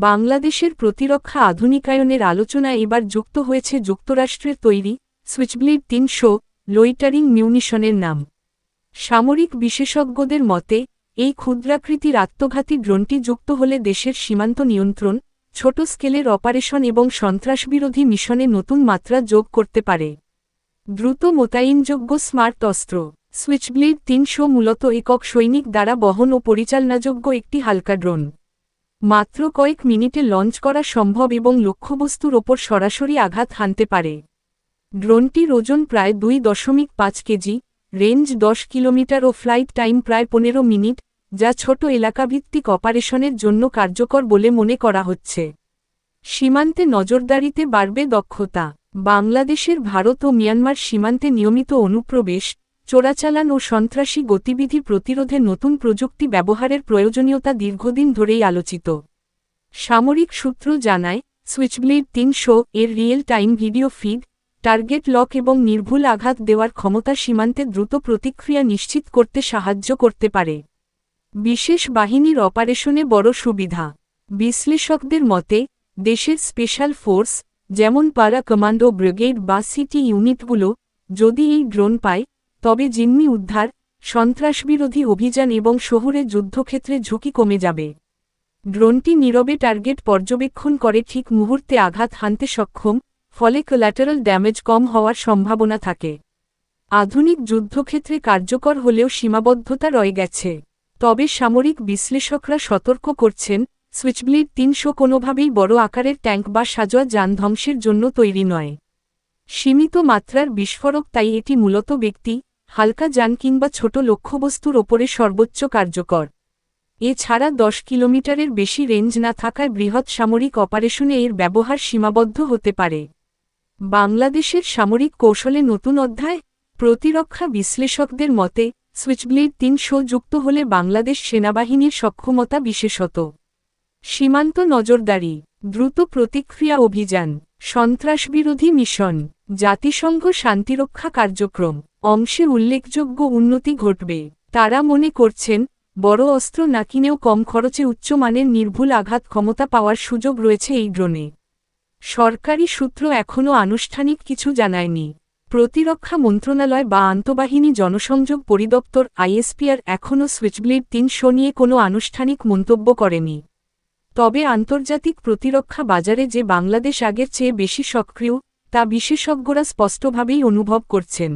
বাংলাদেশের প্রতিরক্ষা আধুনিকায়নের আলোচনা এবার যুক্ত হয়েছে যুক্তরাষ্ট্রের তৈরি সুইচব্লিড তিনশো লোইটারিং মিউনিশনের নাম। সামরিক বিশেষজ্ঞদের মতে, এই ক্ষুদ্রাকৃতির আত্মঘাতী ড্রোনটি যুক্ত হলে দেশের সীমান্ত নিয়ন্ত্রণ, ছোট স্কেলের অপারেশন এবং সন্ত্রাসবিরোধী মিশনে নতুন মাত্রা যোগ করতে পারে। দ্রুত মোতায়েনযোগ্য স্মার্ট অস্ত্র। সুইচব্লিড তিনশো মূলত একক সৈনিক দ্বারা বহন ও পরিচালনাযোগ্য একটি হালকা ড্রোন। মাত্র কয়েক মিনিটে লঞ্চ করা সম্ভব এবং লক্ষ্যবস্তুর ওপর সরাসরি আঘাত হানতে পারে। ড্রোনটির ওজন প্রায় দুই দশমিক পাঁচ কেজি, রেঞ্জ দশ কিলোমিটার ও ফ্লাইট টাইম প্রায় পনেরো মিনিট, যা ছোট এলাকাভিত্তিক অপারেশনের জন্য কার্যকর বলে মনে করা হচ্ছে। সীমান্তে নজরদারিতে বাড়বে দক্ষতা। বাংলাদেশের ভারত ও মিয়ানমার সীমান্তে নিয়মিত অনুপ্রবেশ চোরাচালান ও সন্ত্রাসী গতিবিধি প্রতিরোধে নতুন প্রযুক্তি ব্যবহারের প্রয়োজনীয়তা দীর্ঘদিন ধরেই আলোচিত। সামরিক সূত্র জানায় সুইচব্লেড তিনশো এর real time video feed, target lock এবং নির্ভুল আঘাত দেওয়ার ক্ষমতা সীমান্তে দ্রুত প্রতিক্রিয়া নিশ্চিত করতে সাহায্য করতে পারে। বিশেষ বাহিনীর অপারেশনে বড় সুবিধা। বিশ্লেষকদের মতে, দেশের স্পেশাল ফোর্স, যেমন পারা কমান্ডো ব্রিগেড বা সিটি ইউনিটগুলো, যদি এই ড্রোন পায় তবে জিম্মি উদ্ধার, সন্ত্রাসবিরোধী অভিযান এবং শহুরে যুদ্ধক্ষেত্রে ঝুঁকি কমে যাবে। ড্রোনটি নীরবে টার্গেট পর্যবেক্ষণ করে ঠিক মুহূর্তে আঘাত হানতে সক্ষম, ফলে কোল্যাটারাল ড্যামেজ কম হওয়ার সম্ভাবনা থাকে। আধুনিক যুদ্ধক্ষেত্রে কার্যকর হলেও সীমাবদ্ধতা রয়ে গেছে। তবে সামরিক বিশ্লেষকরা সতর্ক করছেন সুইচব্লিড তিনশো কোনোভাবেই বড় আকারের ট্যাঙ্ক বা সাজোয়া যান ধ্বংসের জন্য তৈরি নয়। সীমিত মাত্রার বিস্ফোরক তাই এটি মূলত ব্যক্তি হালকা যান কিংবা ছোট লক্ষ্যবস্তুর ওপরে সর্বোচ্চ কার্যকর। এছাড়া দশ কিলোমিটারের বেশি রেঞ্জ না থাকায় বৃহৎ সামরিক অপারেশনে এর ব্যবহার সীমাবদ্ধ হতে পারে। বাংলাদেশের সামরিক কৌশলে নতুন অধ্যায়, প্রতিরক্ষা বিশ্লেষকদের মতে, সুইচব্লেড তিনশো যুক্ত হলে বাংলাদেশ সেনাবাহিনীর সক্ষমতা বিশেষত। সীমান্ত নজরদারি, দ্রুত প্রতিক্রিয়া অভিযান, সন্ত্রাসবিরোধী মিশন, জাতিসংঘ শান্তিরক্ষা কার্যক্রম। অংশে উল্লেখযোগ্য উন্নতি ঘটবে। তারা মনে করছেন, বড় অস্ত্র না কিনেও কম খরচে উচ্চমানের নির্ভুল আঘাত ক্ষমতা পাওয়ার সুযোগ রয়েছে এই ড্রোনে। সরকারি সূত্র এখনও আনুষ্ঠানিক কিছু জানায়নি। প্রতিরক্ষা মন্ত্রণালয় বা আন্তঃবাহিনী জনসংযোগ পরিদপ্তর আইএসপিআর এখনও সুইচব্লেড তিনশো নিয়ে কোনো আনুষ্ঠানিক মন্তব্য করেনি। তবে আন্তর্জাতিক প্রতিরক্ষা বাজারে যে বাংলাদেশ আগের চেয়ে বেশি সক্রিয়, তা বিশেষজ্ঞরা স্পষ্টভাবেই অনুভব করছেন।